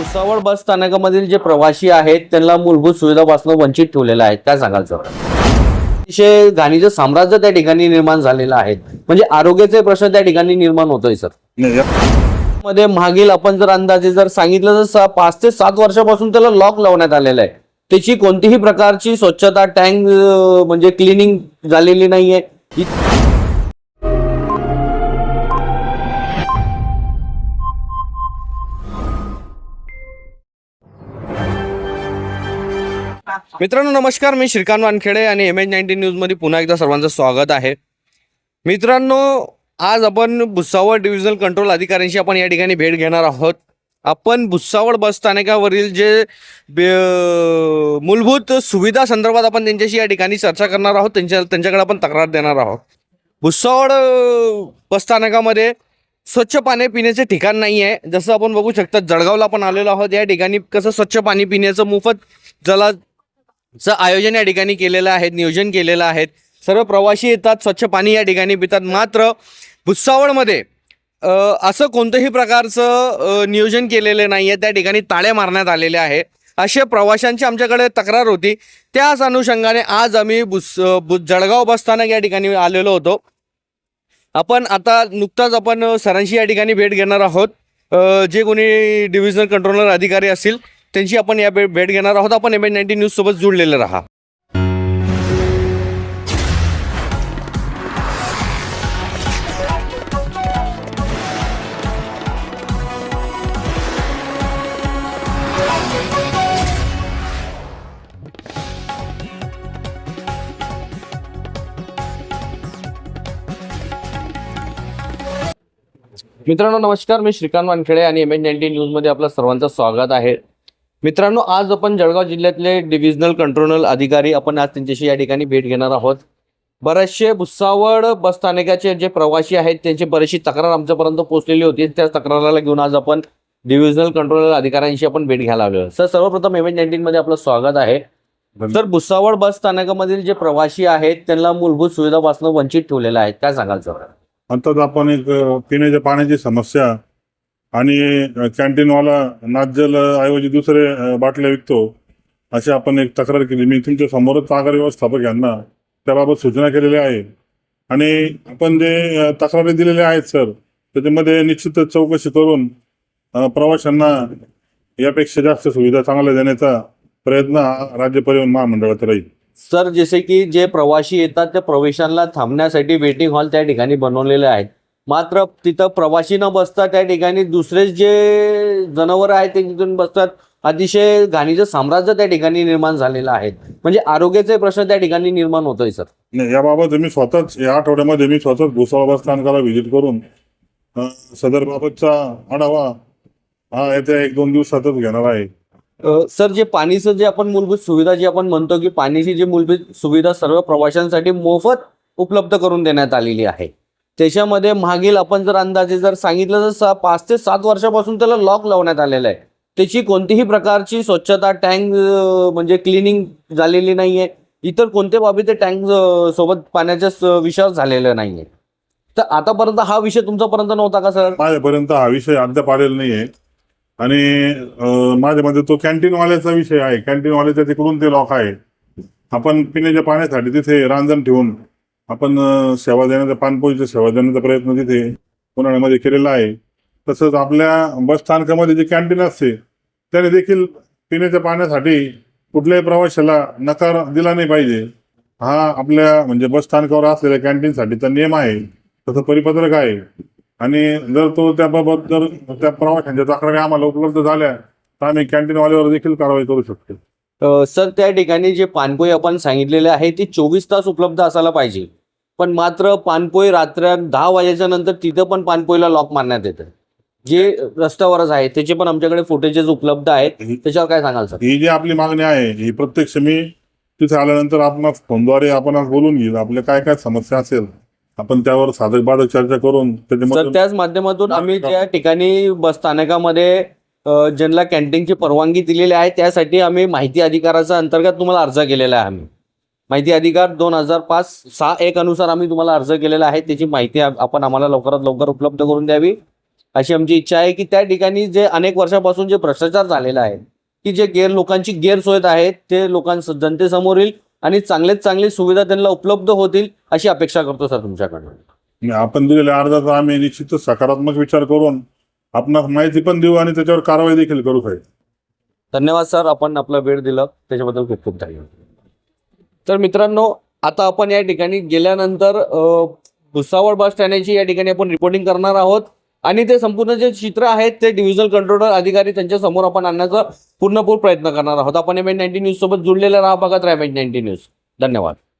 भुसावळ बस स्थानकामधील जे प्रवासी आहेत त्यांना मूलभूत सुविधापासून वंचित ठेवलेलं आहे. काय सांगाल सर. अतिशय घाणीचं साम्राज्य त्या ठिकाणी निर्माण झालेलं आहे. म्हणजे आरोग्याचे प्रश्न त्या ठिकाणी निर्माण होतोय सर. मध्ये मागील आपण जर अंदाजे जर सांगितलं तर पाच ते सात वर्षापासून त्याला लॉक लावण्यात आलेलं आहे. त्याची कोणतीही प्रकारची स्वच्छता टँक म्हणजे क्लिनिंग झालेली नाहीये. मित्रांनो नमस्कार. मी श्रीकांत वानखेडे आणि एम एच नाईन्टीन न्यूजमध्ये पुन्हा एकदा सर्वांचं स्वागत आहे. मित्रांनो आज आपण भुसावळ डिव्हिजनल कंट्रोल अधिकाऱ्यांशी आपण या ठिकाणी भेट घेणार आहोत. आपण भुसावळ बस स्थानकावरील जे मूलभूत सुविधा संदर्भात आपण त्यांच्याशी या ठिकाणी चर्चा करणार आहोत. त्यांच्या त्यांच्याकडे आपण तक्रार देणार आहोत. भुसावळ बसस्थानकामध्ये बस स्थानकामध्ये स्वच्छ पाणी पिण्याचे ठिकाण नाही आहे जसं आपण बघू शकता जळगावला आपण आलेलो आहोत. या ठिकाणी कसं स्वच्छ पाणी पिण्याचं मोफत जला चं आयोजन या ठिकाणी केलेलं आहे नियोजन केलेलं आहे. सर्व प्रवासी येतात स्वच्छ पाणी या ठिकाणी पितात. मात्र भुसावळमध्ये असं कोणतंही प्रकारचं नियोजन केलेलं नाही आहे त्या ठिकाणी ताळे मारण्यात आलेले आहे. असे प्रवाशांची आमच्याकडे तक्रार होती. त्याच अनुषंगाने आज आम्ही बुस बु जळगाव बसस्थानक या ठिकाणी आलेलो होतो. आपण आता नुकताच आपण सरांशी या ठिकाणी भेट घेणार आहोत. जे कोणी डिव्हिजनल कंट्रोलर अधिकारी असतील त्यांची आपण या भे- भेट घेणार आहोत. आपण एम एन नाईन्टी न्यूज सोबत जुळलेले राहा. मित्रांनो नमस्कार. मी श्रीकांत वानखेडे आणि एम एन नाईन्टी न्यूजमध्ये आपलं सर्वांचं स्वागत आहे. मित्रांनो आज आपण जळगाव जिल्ह्यातले डिव्हिजनल कंट्रोलर अधिकारी आपण आज त्यांच्याशी या ठिकाणी भेट घेणार आहोत. बरेचसे भुसावळ बस स्थानकाचे जे प्रवासी आहेत त्यांची बरीचशी तक्रार आमच्यापर्यंत पोहोचलेली होती. त्या तक्राराला घेऊन आज आपण डिव्हिजनल कंट्रोलर अधिकाऱ्यांशी आपण भेट घ्यायला आलो सर सर्वप्रथम एम नाईन्टीन मध्ये आपलं स्वागत आहे. तर भुसावळ बस स्थानकामधील जे प्रवासी आहेत त्यांना मूलभूत सुविधापासून वंचित ठेवलेलं आहे काय सांगाल सर? अंतत आपण एक पिण्याच्या पाण्याची समस्या आणि कॅन्टीनवाला नाजल ऐवजी दुसरे बाटल्या विकतो अशी आपण एक तक्रार केली. मी तुमच्या समोरच सागर व्यवस्थापक यांना त्याबाबत सूचना केलेल्या आहे. आणि आपण जे तक्रारी दिलेल्या आहेत सर त्याच्यामध्ये निश्चितच चौकशी करून प्रवाशांना यापेक्षा जास्त सुविधा चांगल्या देण्याचा प्रयत्न राज्य परिवहन महामंडळाचा राहील. सर जसे की जे प्रवासी येतात त्या प्रवेशांना थांबण्यासाठी वेटिंग हॉल त्या ठिकाणी बनवलेले आहेत. मात्र तिथं प्रवासी न बसता त्या ठिकाणी दुसरे जे जनावर आहेत ते तिथून बसतात. अतिशय घाणीचं साम्राज्य त्या ठिकाणी निर्माण झालेलं आहे. म्हणजे आरोग्याचे प्रश्न त्या ठिकाणी निर्माण होतोय सर. नाही याबाबत मी स्वतःच या आठवड्यामध्ये मी स्वतःच भुसावळ बस स्थानकाला व्हिजिट करून सदर बाबतचा आढावा हा येत्या एक दोन दिवसातच घेणार आहे. सर जे पाणीचं जे आपण मूलभूत सुविधा जी आपण म्हणतो की पाण्याची जी मूलभूत सुविधा सर्व प्रवाशांसाठी मोफत उपलब्ध करून देण्यात आलेली आहे. त्याच्यामध्ये मागील आपण जर अंदाजे जर सांगितलं तर सा- पाच ते सात वर्षापासून त्याला लॉक लावण्यात आलेलं आहे. त्याची कोणतीही प्रकारची स्वच्छता टँक म्हणजे क्लिनिंग झालेली नाहीये. इतर कोणत्या बाबी ते टँक सोबत पाण्याच्या विषयावर झालेला नाही नाहीये. तर आतापर्यंत हा विषय तुमच्यापर्यंत नव्हता का सर? माझ्यापर्यंत हा विषय अद्याप आलेला आहे आणि माझ्या मध्ये तो कॅन्टीनवाल्याचा विषय आहे. कॅन्टीनवाल्याच्या तिकडून ते लॉक आहे. आपण पिण्याच्या पाण्यासाठी तिथे रांजण ठेवून आपण सेवा देण्याचा पाणपोईचा सेवा देण्याचा प्रयत्न तिथे उन्हाळ्यामध्ये केलेला आहे तसंच आपल्या बस स्थानकामध्ये जे कॅन्टीन असते त्याने देखील पिण्याच्या पाण्यासाठी कुठल्याही प्रवाशाला नकार दिला नाही पाहिजे. हा आपल्या म्हणजे बस स्थानकावर असलेल्या कॅन्टीनसाठीचा नियम आहे तसं परिपत्रक आहे. आणि जर तो त्याबाबत जर त्या प्रवाशांच्या तक्रारी आम्हाला उपलब्ध झाल्या तर आम्ही कॅन्टीनवाल्यावर देखील कारवाई करू शकतो. सर त्या ठिकाणी जे पानपोई आपण सांगितलेले आहे ती चोवीस तास उपलब्ध असायला पाहिजे. पण मात्र पानपोई रात्र दहा वाजेच्या नंतर तिथं पण पानपोईला लॉक मारण्यात येतं. जे रस्त्यावरच आहे त्याचे पण आमच्याकडे फुटेजेस उपलब्ध आहेत. त्याच्यावर काय सांगाल सर ही जी आपली मागणी आहे ही प्रत्यक्ष मी तिथे आल्यानंतर आपण फोनद्वारे आपण बोलून घेऊ आपल्या काय काय समस्या असेल आपण त्यावर साधक बाधक चर्चा करून सर त्याच माध्यमातून आम्ही ज्या ठिकाणी बस स्थानकामध्ये ज्यांना कॅन्टीनची परवानगी दिलेली आहे त्यासाठी आम्ही माहिती अधिकाराच्या अंतर्गत तुम्हाला अर्ज केलेला आहे आम्ही. माहिती अधिकार दोन हजार पाच सहा एक अनुसार आम्ही तुम्हाला अर्ज केलेला आहे. त्याची माहिती आपण आम्हाला लवकरात लवकर उपलब्ध करून द्यावी. अशी आमची इच्छा आहे की त्या ठिकाणी जे अनेक वर्षापासून जे भ्रष्टाचार झालेला आहे की जे गैर लोकांची गैरसोय आहेत ते लोकांस जनतेसमोर येईल आणि चांगलेत चांगली सुविधा त्यांना उपलब्ध होतील अशी अपेक्षा करतो सर तुमच्याकडनं. आपण दिलेल्या अर्जाचा आम्ही निश्चितच सकारात्मक विचार करून आपणास माहिती पण देऊ आणि त्याच्यावर कारवाई देखील करू साहेब. धन्यवाद सर आपण आपला वेळ दिला. त्याच्याबद्दल खूप खूप धन्यवाद. तर मित्रांनो आता आपण या ठिकाणी गेल्यानंतर भुसावळ बस स्टँडची या ठिकाणी आपण रिपोर्टिंग करणार आहोत. आणि ते संपूर्ण जे चित्र आहेत ते डिव्हिजनल कंट्रोलर अधिकारी त्यांच्यासमोर आपण आणण्याचा पूर्णपूर प्रयत्न करणार आहोत. आपण एम एन नाईन्टी न्यूज सोबत जुळलेल्या राहा बघत राहा एम नाईन्टी न्यूज धन्यवाद.